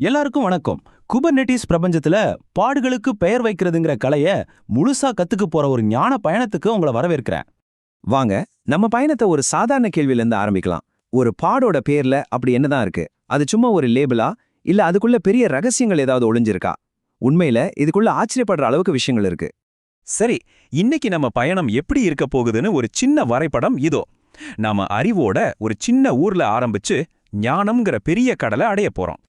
எல்லாருக்கும் வணக்கம். குபர்நெட்டிஸ் பிரபஞ்சத்துல பாடுகளுக்கு பெயர் வைக்கிறதுங்கிற கலைய முழுசா கத்துக்க போற ஒரு ஞான பயணத்துக்கு உங்களை வரவேற்கிறேன். வாங்க நம்ம பயணத்தை ஒரு சாதாரண கேள்வியில இருந்து ஆரம்பிக்கலாம். ஒரு பாடோட பேர்ல அப்படி என்னதான் இருக்கு? அது சும்மா ஒரு லேபிளா? இல்ல அதுக்குள்ள பெரிய ரகசியங்கள் ஏதாவது ஒளிஞ்சிருக்கா? உண்மையில இதுக்குள்ள ஆச்சரியப்படுற அளவுக்கு விஷயங்கள் இருக்கு. சரி இன்னைக்கு நம்ம பயணம் எப்படி இருக்க போகுதுன்னு ஒரு சின்ன வரைபடம் இதோ. நாம அறிவோட ஒரு சின்ன ஊர்ல ஆரம்பிச்சு ஞானம்ங்கிற பெரிய கடலை அடைய போறோம்.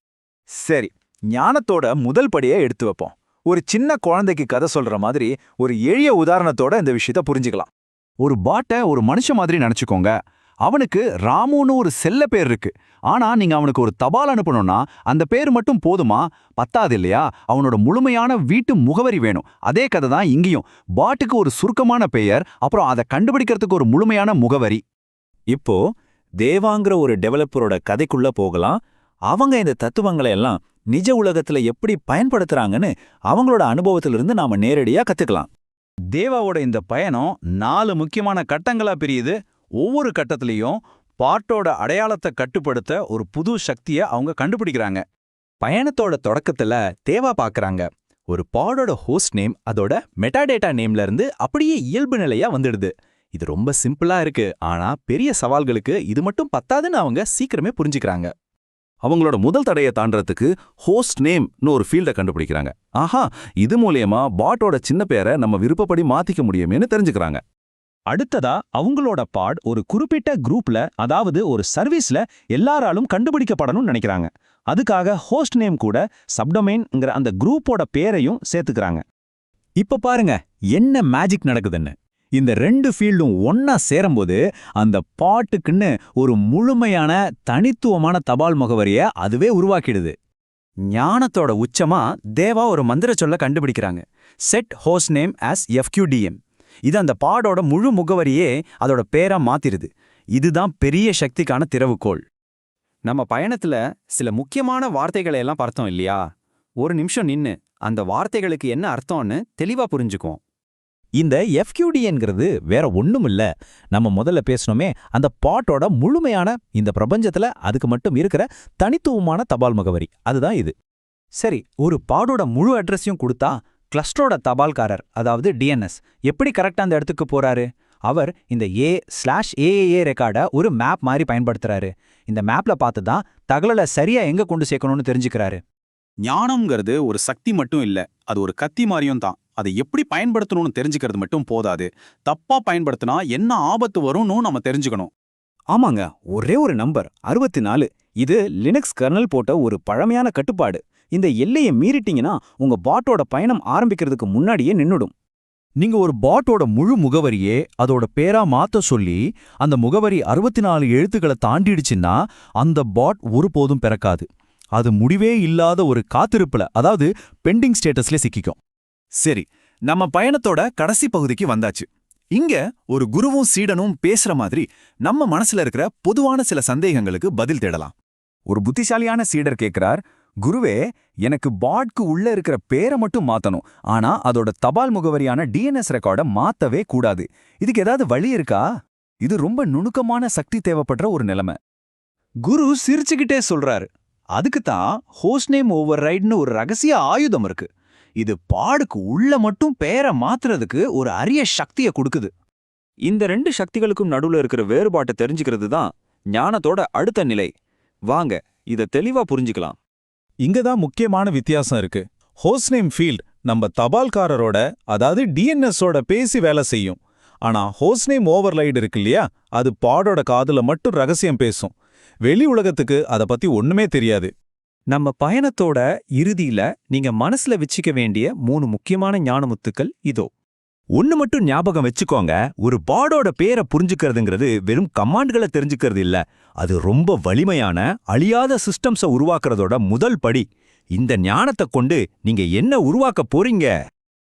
சரி ஞானத்தோட முதல் படியை எடுத்து வைப்போம். ஒரு சின்ன குழந்தைக்கு கதை சொல்ற மாதிரி ஒரு எளிய உதாரணத்தோட இந்த விஷயத்த புரிஞ்சுக்கலாம். ஒரு பாட்டை ஒரு மனுஷன் மாதிரி நினைச்சுக்கோங்க. அவனுக்கு ராமுன்னு ஒரு செல்ல பேர் இருக்கு. ஆனா நீங்க அவனுக்கு ஒரு தபால் அனுப்பணும்னா அந்த பேர் மட்டும் போதுமா? பத்தாது இல்லையா? அவனோட முழுமையான வீட்டு முகவரி வேணும். அதே கதை தான் இங்கேயும். பாட்டுக்கு ஒரு சுருக்கமான பெயர் அப்புறம் அதை கண்டுபிடிக்கிறதுக்கு ஒரு முழுமையான முகவரி. இப்போ தேவாங்கிற ஒரு டெவலப்பரோட கதைக்குள்ள போகலாம். அவங்க இந்த தத்துவங்களை எல்லாம் நிஜ உலகத்துல எப்படி பயன்படுத்துறாங்கன்னு அவங்களோட அனுபவத்திலிருந்து நாம நேரடியா கத்துக்கலாம். தேவாவோட இந்த பயணம் நாலு முக்கியமான கட்டங்களா பிரியுது. ஒவ்வொரு கட்டத்திலையும் பாட்டோட அடையாளத்தை கட்டுப்படுத்த ஒரு புது சக்தியை அவங்க கண்டுபிடிக்கிறாங்க. பயணத்தோட தொடக்கத்துல தேவா பாக்குறாங்க. ஒரு பாடோட ஹோஸ்ட் நேம் அதோட மெட்டாடேட்டா நேம்ல இருந்து அப்படியே இயல்பு நிலையா வந்துடுது. இது ரொம்ப சிம்பிளா இருக்கு. ஆனா பெரிய சவால்களுக்கு இது மட்டும் பத்தாதுன்னு அவங்க சீக்கிரமே புரிஞ்சுக்கிறாங்க. அவங்களோட முதல் தடையை தாண்டறதுக்கு ஹோஸ்ட் நேம்னு ஒரு ஃபீல்டை கண்டுபிடிக்கிறாங்க. ஆஹா இது மூலியமா பாட்டோட சின்ன பேரை நம்ம விருப்பப்படி மாத்திக்க முடியுமேனு தெரிஞ்சுக்கிறாங்க. அடுத்ததா அவங்களோட பாட் ஒரு குறிப்பிட்ட குரூப்ல அதாவது ஒரு சர்வீஸ்ல எல்லாராலும் கண்டுபிடிக்கப்படணும்னு நினைக்கிறாங்க. அதுக்காக ஹோஸ்ட் நேம் கூட சப்டொமைன்ங்கிற அந்த குரூப்போட பேரையும் சேர்த்துக்கிறாங்க. இப்ப பாருங்க என்ன மேஜிக் நடக்குதுன்னு. இந்த ரெண்டு ஃபீல்டும் ஒன்னா சேரும்போது அந்த பாட்டுக்குன்னு ஒரு முழுமையான தனித்துவமான தபால் முகவரிய அதுவே உருவாக்கிடுது. ஞானத்தோட உச்சமா தேவா ஒரு மந்திர சொல்ல கண்டுபிடிக்கிறாங்க. Set host name as FQDM இது அந்த பாடோட முழு முகவரியே அதோட பேரா மாத்திருது இதுதான் பெரிய சக்திக்கான திறவுகோள். நம்ம பயணத்துல சில முக்கியமான வார்த்தைகளை எல்லாம் பார்த்தோம் இல்லையா? ஒரு நிமிஷம் நின்னு அந்த வார்த்தைகளுக்கு என்ன அர்த்தம்னு தெளிவா புரிஞ்சுக்குவோம். இந்த எஃப்கியூடிங்கிறது வேற ஒன்றும் இல்லை நம்ம முதல்ல பேசணுமே அந்த பாட்டோட முழுமையான இந்த பிரபஞ்சத்துல அதுக்கு மட்டும் இருக்கிற தனித்துவமான தபால் முகவரி. அதுதான் இது. சரி ஒரு பாடோட முழு அட்ரஸையும் கொடுத்தா கிளஸ்டரோட தபால்காரர் அதாவது டிஎன்எஸ் எப்படி கரெக்டா அந்த இடத்துக்கு போறாரு? அவர் இந்த ஏ ஸ்லாஷ் ஏஏஏ ரெக்கார்டை ஒரு மேப் மாதிரி பயன்படுத்துறாரு. இந்த மேப்ல பார்த்து தான் தகவலை சரியா எங்க கொண்டு சேர்க்கணும்னு தெரிஞ்சுக்கிறாரு. ஞானம்ங்கிறது ஒரு சக்தி மட்டும் இல்ல அது ஒரு கத்தி மாதிரியும் தான். அதை எப்படி பயன்படுத்தணும்னு தெரிஞ்சுக்கிறது மட்டும் போதாது. தப்பா பயன்படுத்தினா என்ன ஆபத்து வரும்னு நம்ம தெரிஞ்சுக்கணும். ஆமாங்க ஒரே ஒரு நம்பர் அறுபத்தி நாலு இது லினக்ஸ் கர்னல் போட்ட ஒரு பழமையான கட்டுப்பாடு. இந்த எல்லையை மீறிட்டீங்கன்னா உங்க பாட்டோட பயணம் ஆரம்பிக்கிறதுக்கு முன்னாடியே நின்னுடும். நீங்க ஒரு பாட்டோட முழு முகவரியே அதோட பேரா மாத்த சொல்லி அந்த முகவரி அறுபத்தி நாலு எழுத்துக்களை தாண்டிடுச்சுன்னா அந்த பாட் ஒருபோதும் பிறக்காது. அது முடிவே இல்லாத ஒரு காத்திருப்புல அதாவது பெண்டிங் ஸ்டேட்டஸ்ல சிக்கிக்கும். சரி நம்ம பயணத்தோட கடைசி பகுதிக்கு வந்தாச்சு. இங்க ஒரு குருவும் சீடனும் பேசுற மாதிரி நம்ம மனசுல இருக்கிற பொதுவான சில சந்தேகங்களுக்கு பதில் தேடலாம். ஒரு புத்திசாலியான சீடர் கேட்கிறார் குருவே எனக்கு பாட்க்கு உள்ள இருக்கிற பேரை மட்டும் மாத்தணும். ஆனா அதோட தபால் முகவரியான டிஎன்எஸ் ரெக்கார்டை மாத்தவே கூடாது. இதுக்கு ஏதாவது வழி இருக்கா? இது ரொம்ப நுணுக்கமான சக்தி தேவைப்படுற ஒரு நிலைமை. குரு சிரிச்சுக்கிட்டே சொல்றாரு அதுக்கு தான் ஹோஸ்ட் நேம் ஓவர் ரைட்னு ஒரு ரகசிய ஆயுதம் இருக்கு. இது பாடுக்கு உள்ள மட்டும் பேரை மாத்துறதுக்கு ஒரு அரிய சக்தியை கொடுக்குது. இந்த ரெண்டு சக்திகளுக்கும் நடுவுல இருக்கிற வேறுபாட்டை தெரிஞ்சுக்கிறது தான் ஞானத்தோட அடுத்த நிலை. வாங்க இத தெளிவா புரிஞ்சுக்கலாம். இங்க தான் முக்கியமான வித்தியாசம் இருக்கு. ஹோஸ்ட் நேம் ஃபீல்ட் நம்ம தபால்காரரோட அதாவது டிஎன்எஸோட பேசி வேலை செய்யும். ஆனா ஹோஸ்ட் நேம் ஓவர்லைடு இருக்கு இல்லையா? அது பாடோட காதுல மட்டும் ரகசியம் பேசும். வெளி உலகத்துக்கு அத பத்தி ஒண்ணுமே தெரியாது. நம்ம பயணத்தோட இறுதியில நீங்க மனசுல வச்சுக்க வேண்டிய மூணு முக்கியமான ஞானமுத்துக்கள் இதோ. ஒன்னு மட்டும் ஞாபகம் வச்சுக்கோங்க ஒரு பாடோட பேரை புரிஞ்சுக்கிறதுங்கிறது வெறும் கமாண்ட்களை தெரிஞ்சுக்கிறது இல்ல. அது ரொம்ப வலிமையான அழியாத சிஸ்டம்ஸை உருவாக்குறதோட முதல் படி. இந்த ஞானத்தை கொண்டு நீங்க என்ன உருவாக்க போறீங்க?